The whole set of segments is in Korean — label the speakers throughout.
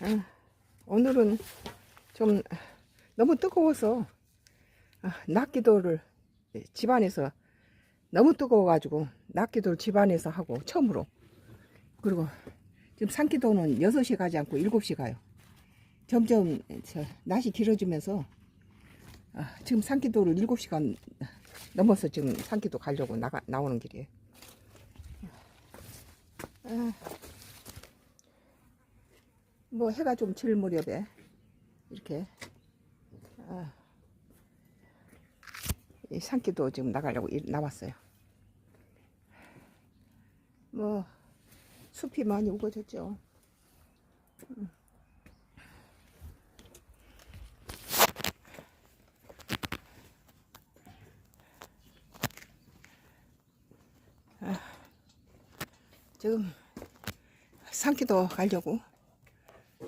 Speaker 1: 아, 오늘은 좀 너무 뜨거워서 아, 낮기도를 집안에서 너무 뜨거워가지고 낮기도를 집안에서 하고 처음으로 그리고 지금 산기도는 6시 가지 않고 7시 가요. 점점 저 낮이 길어지면서 아, 지금 산기도를 7시간 넘어서 지금 산기도 가려고 나가, 나오는 길이에요. 아, 뭐 해가 좀 질 무렵에 이렇게 아, 이 산기도 지금 나가려고 일- 나왔어요. 뭐 숲이 많이 우거졌죠. 음. 아, 지금 산기도 가려고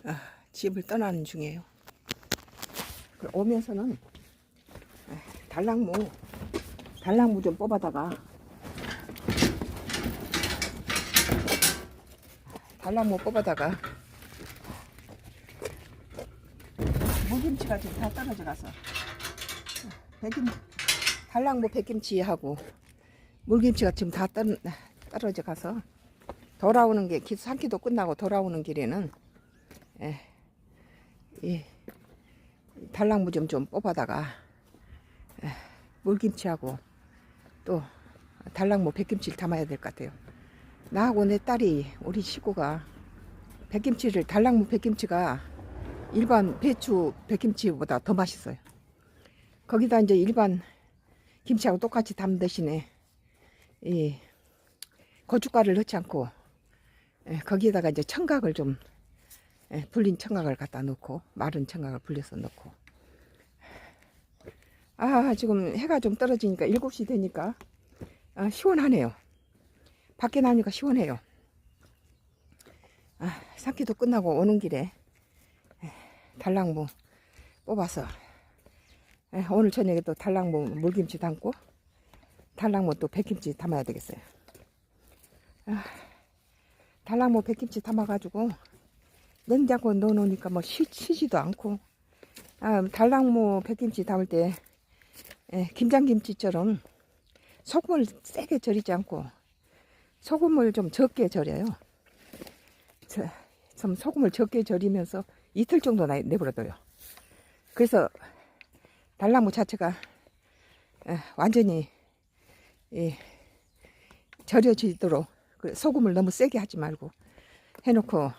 Speaker 1: 아, 집을 떠나는 중이에요. 그 오면서는 아, 달랑무, 달랑무 좀 뽑아다가 달랑무 뽑아다가 무김치가 지금 다 떨어져 가서 백김 달랑무 백김치하고 물김치가 지금 다 떨, 떨어져 가서 돌아오는 게 기- 산기도 끝나고 돌아오는 길에는 예, 이 달랑무 좀 좀 뽑아다가 예, 물김치하고 또 달랑무 백김치를 담아야 될 것 같아요. 나하고 내 딸이 우리 식구가 백김치를 달랑무 백김치가 일반 배추 백김치보다 더 맛있어요. 거기다 이제 일반 김치하고 똑같이 담 대신에 이 고춧가루를 넣지 않고 예, 거기에다가 이제 청각을 좀 예, 불린 청각을 갖다 넣고 마른 청각을 불려서 넣고. 아 지금 해가 좀 떨어지니까 7시 되니까 아, 시원하네요. 밖에 나오니까 시원해요. 아, 산기도 끝나고 오는 길에 예, 달랑무 뽑아서 예, 오늘 저녁에 또 달랑무 물김치 담고 달랑무 또 백김치 담아야 되겠어요. 아, 달랑무 백김치 담아가지고 냉장고에 넣어놓으니까 뭐 쉬, 쉬지도 않고 아, 달랑무 백김치 담을 때 예, 김장김치처럼 소금을 세게 절이지 않고 소금을 좀 적게 절여요. 저, 좀 소금을 적게 절이면서 이틀 정도 나- 내버려둬요. 그래서 달나무 자체가 예, 완전히 예, 절여지도록 그 소금을 너무 세게 하지 말고 해놓고